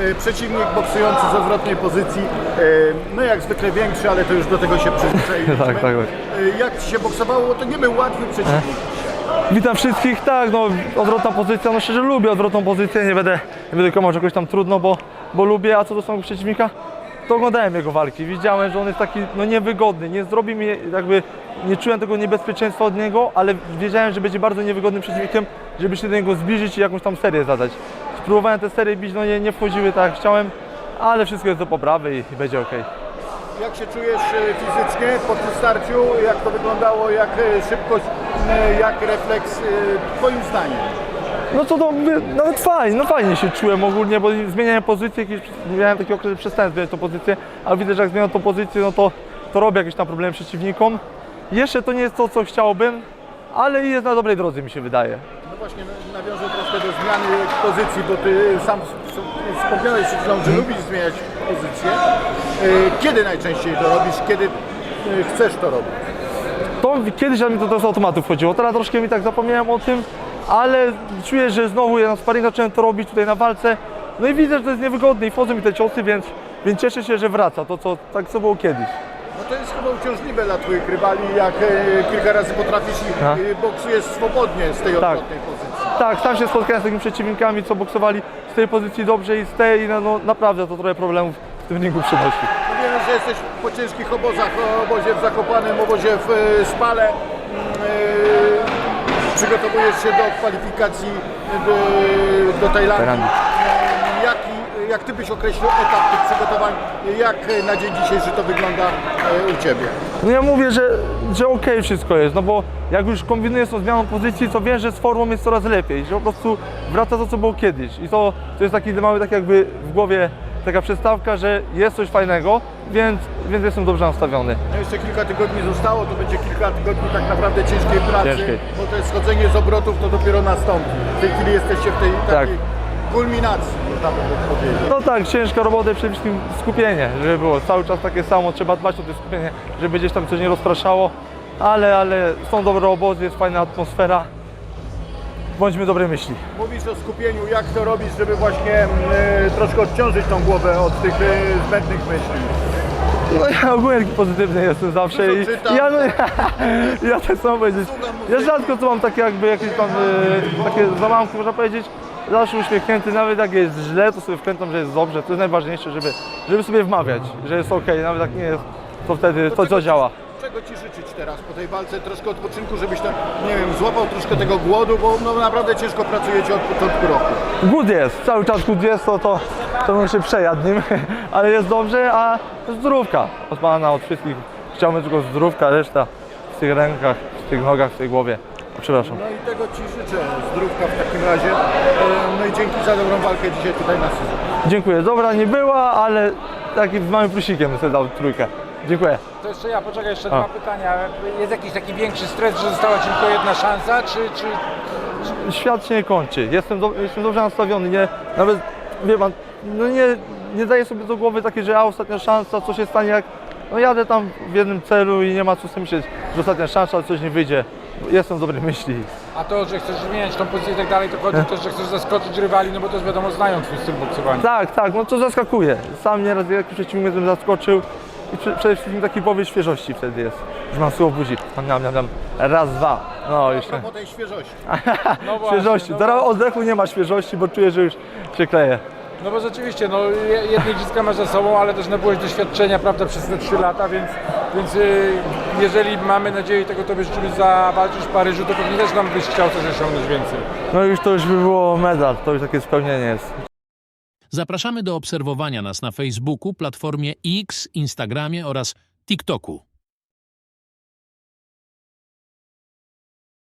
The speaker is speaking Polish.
e, przeciwnik boksujący z odwrotnej pozycji, e, no jak zwykle większy, ale to już do tego się przyzwyczailiśmy. Tak, tak, tak. E, Jak Ci się boksowało, to nie był łatwy przeciwnik. Witam wszystkich, tak, no odwrotna pozycja, no szczerze lubię odwrotną pozycję, nie będę, nie będę komuś jakoś tam trudno, bo, bo lubię, a co do samego przeciwnika, to oglądałem jego walki, widziałem, że on jest taki, no niewygodny, nie zrobi mi jakby, nie czułem tego niebezpieczeństwa od niego, ale wiedziałem, że będzie bardzo niewygodnym przeciwnikiem, żeby się do niego zbliżyć i jakąś tam serię zadać. Spróbowałem te serie bić, no nie, nie wchodziły tak jak chciałem, ale wszystko jest do poprawy i, i będzie ok. Jak się czujesz e, fizycznie po tym starciu? Jak to wyglądało? Jak e, szybkość, e, jak refleks, Twoim zdaniem? No to, nawet fajnie, no fajnie się czułem ogólnie, bo zmieniałem pozycję, jakieś, miałem taki okres, że przestałem zmieniać tą pozycję, ale widzę, że jak zmieniam tą pozycję, no to, to robię jakieś tam problemy przeciwnikom. Jeszcze to nie jest to, co chciałbym, ale jest na dobrej drodze, mi się wydaje. Właśnie nawiążę troszkę do zmiany pozycji, bo Ty sam wspomniałeś przed chwilą, że lubisz zmieniać pozycję. E, Kiedy najczęściej to robisz? Kiedy e, chcesz to robić? To kiedyś mi to, to z automatu wchodziło, teraz troszkę mi tak zapomniałem o tym, ale czuję, że znowu ja na sparing zacząłem to robić tutaj na walce, no i widzę, że to jest niewygodne i wchodzą mi te ciosy, więc, więc cieszę się, że wraca to, co, tak co było kiedyś. No to jest chyba uciążliwe dla Twoich rywali, jak e, kilka razy potrafisz i A? e, boksujesz swobodnie z tej Tak. odwrotnej pozycji. Tak, sam się spotkałem z takimi przeciwnikami, co boksowali z tej pozycji dobrze i z tej, no, no naprawdę to trochę problemów w tym ringu przynosi. No Wiemy, że jesteś po ciężkich obozach, o obozie w Zakopanem, obozie w e, Spale. Mm, e, Przygotowujesz się do kwalifikacji do, do Tajlandii. Tajlandii. Jak Ty byś określił etap tych przygotowań? Jak e, na dzień dzisiejszy to wygląda e, u Ciebie? No ja mówię, że, że okej wszystko jest, no bo jak już kombinuję z tą zmianą pozycji, to wiem, że z formą jest coraz lepiej, że po prostu wraca to, co było kiedyś. I to, to jest taki mały, tak jakby w głowie taka przestawka, że jest coś fajnego, więc, więc jestem dobrze nastawiony. No jeszcze kilka tygodni zostało, to będzie kilka tygodni tak naprawdę ciężkiej pracy, Ciężkiej. bo to jest schodzenie z obrotów, to dopiero nastąpi. W tej chwili jesteście w tej takiej kulminacji, można by powiedzieć. No tak, ciężka robota i przede wszystkim skupienie, żeby było cały czas takie samo, trzeba dbać o to skupienie, żeby gdzieś tam coś nie rozpraszało, ale, ale są dobre obozy, jest fajna atmosfera. Bądźmy dobrej myśli. Mówisz o skupieniu, jak to robisz, żeby właśnie e, troszkę odciążyć tą głowę od tych e, zbędnych myśli. No ja ogólnie taki pozytywny jestem zawsze i czytam. ja, no, ja tak samo powiedzieć. Słucham Ja rzadko co mam takie jakby jakieś tam e, takie załamki można powiedzieć. Zawsze uśmiechnięty, nawet jak jest źle, to sobie wkręcam, że jest dobrze. To jest najważniejsze, żeby, żeby sobie wmawiać, że jest ok, nawet jak nie jest, to wtedy to, to ci- działa. Czego Ci życzyć teraz po tej walce? Troszkę odpoczynku, żebyś tam, nie wiem, złapał troszkę tego głodu, bo no, naprawdę ciężko pracujecie od początku roku. Głód jest, cały czas głód jest, to, to, to bym się przejadł nim, ale jest dobrze, a zdrówka od Pana, od wszystkich. Chciałbym tylko zdrówka, reszta w tych rękach, w tych nogach, w tej głowie. Przepraszam. No i tego Ci życzę, zdrówka w takim razie. E, No i dzięki za dobrą walkę dzisiaj tutaj na sezonie. Dziękuję. Dobra nie była, ale takim małym plusikiem sobie dał trójkę. Dziękuję. To jeszcze ja, poczekaj, jeszcze A. dwa pytania. Jest jakiś taki większy stres, że została Ci tylko jedna szansa, czy, czy Świat się nie kończy. Jestem, do, jestem dobrze nastawiony. Nie, nawet, wie pan, no nie, nie daję sobie do głowy takiej, że a ostatnia szansa, co się stanie jak... No jadę tam w jednym celu i nie ma co sobie myśleć, że ostatnia szansa, ale coś nie wyjdzie. Jestem w dobrej myśli. a to, że chcesz zmieniać tą pozycję i tak dalej, to chodzi też, że chcesz zaskoczyć rywali, no bo to jest wiadomo, znają Twój styl boksowania. Tak, tak, no to zaskakuje. Sam nieraz jakiś przeciwnik mnie zaskoczył i prze- przede wszystkim taki powiew świeżości wtedy jest. Że mam słowo budzi. Miam, miam, miam. Raz, dwa. No jeszcze. Po tej świeżości. No właśnie, Świeżości. no, Teraz oddechu nie ma świeżości, bo czuję, że już się kleję. no bo rzeczywiście, no je- jedne dziecka masz za sobą, ale też nabyłeś doświadczenia, prawda, przez te trzy lata, więc, więc y, jeżeli mamy nadzieję tego Tobie życzymy zawalczyć w Paryżu, to pewnie też nam byś chciał coś osiągnąć więcej. No już to już by było medal, to już takie spełnienie jest. Zapraszamy do obserwowania nas na Facebooku, platformie X, Instagramie oraz TikToku.